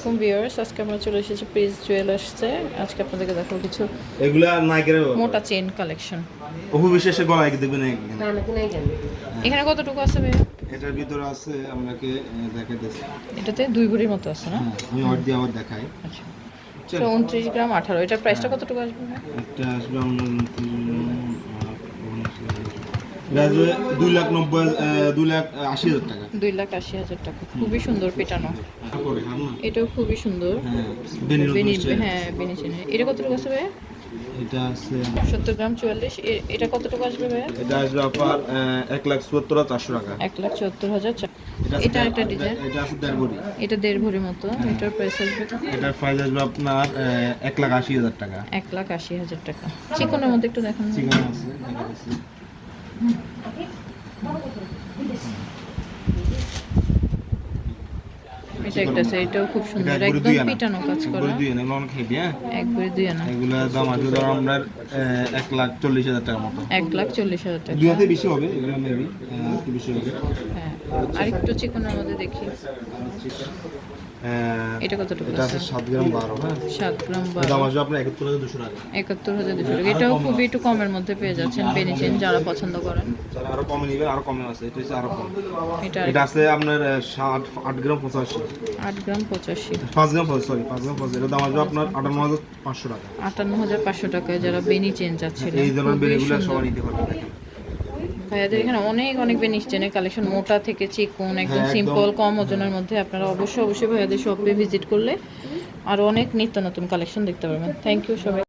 আসসালামাইকুম ভিউয়ার্স আজকে আমরা চলে এসেছি প্রিজ জুয়েলার্সে আজকে আপনাদেরকে দেখাবো কিছু এগুলা নাইকের মোটা চেন কালেকশন অপু বিশ্বাসের গলায় দেখবেন এখানে এখানে কতটুকু আছে ভাইয়া? এটার ভিতরে আছে আপনাকে দেখে দিচ্ছি। এটাতে দুই ভরির মতো আছে না? হ্যাঁ আমি অর্ধ দিয়ে আবার দেখাই। আচ্ছা। তো উনত্রিশ গ্রাম আঠারো। এটার প্রাইসটা কতটুকু আসবে? একটা আসবে আপনার এটা দুই লাখ নব্বই দুই লাখ আশি হাজার টাকা। দুই লাখ আশি হাজার টাকা। খুবই সুন্দর পেটানো। এটাও খুবই সুন্দর। হ্যাঁ হ্যাঁ এটা কতটুকু আছে ভাইয়া? এটা আছে সত্তর গ্রাম চুয়াল্লিশ। এটা কতটুকু আসবে ভাইয়া? এটা আসবে আপনার এক লাখ চুয়াত্তর হাজার চারশো টাকা। এক লাখ চুয়াত্তর হাজার এটা একটা ডিজাইন। এটা আছে দেড় বড়ি এটা দেড় ভরির মতো। এটার প্রাইস আসবে এটার প্রাইস আসবে আপনার এক লাখ আশি হাজার টাকা। এক লাখ আশি হাজার টাকা। চিকনের মধ্যে একটু দেখান। আছে দেখা যাচ্ছে এটা একটা এটাও খুব সুন্দর একদম পিটানো কাজ করা। দুই আনা হ্যাঁ? একবারে দুই আনা। এগুলা দাম আছে ধরো আপনার আহ, এক লাখ চল্লিশ হাজার টাকার মতো। লাখ চল্লিশ হাজার টাকা। দুই হাতে বেশি হবে এগুলো মেবি একটু বেশি হবে। হ্যাঁ আর চিকনের মধ্যে দেখি। এটা এটা আছে আছে? গ্রাম বারো হ্যাঁ? গ্রাম দাম আসবে আপনার টাকা। টাকা। এটাও খুবই একটু কমের মধ্যে পেয়ে যাচ্ছেন বেনি যারা পছন্দ করেন। যারা আরও কমে নিবে আরও কমে আছে এটা হচ্ছে আরও কম। এটা এটা আছে আপনার আট গ্রাম পঁচাশি। আট গ্রাম পঁচাশি। পাঁচ গ্রাম সরি পাঁচ গ্রাম পঁচাশি। দাম আসবে আপনার আটান্ন হাজার পাঁচশো টাকা। আটান্ন হাজার পাঁচশো টাকায় যারা বেনি চেন চাচ্ছিলেন এই ধরনের খুবই সবাই নিতে পারবে। ভাইয়াদের এখানে অনেক অনেক বেনিস চেনের কালেকশন মোটা থেকে চিকন একদম হ্যাঁ, সিম্পল কম ওজনের মধ্যে। আপনারা অবশ্যই অবশ্যই ভাইয়াদের শপে ভিজিট করলে আর অনেক নিত্য নতুন কালেকশন দেখতে পারবেন। থ্যাংক ইউ সবাই।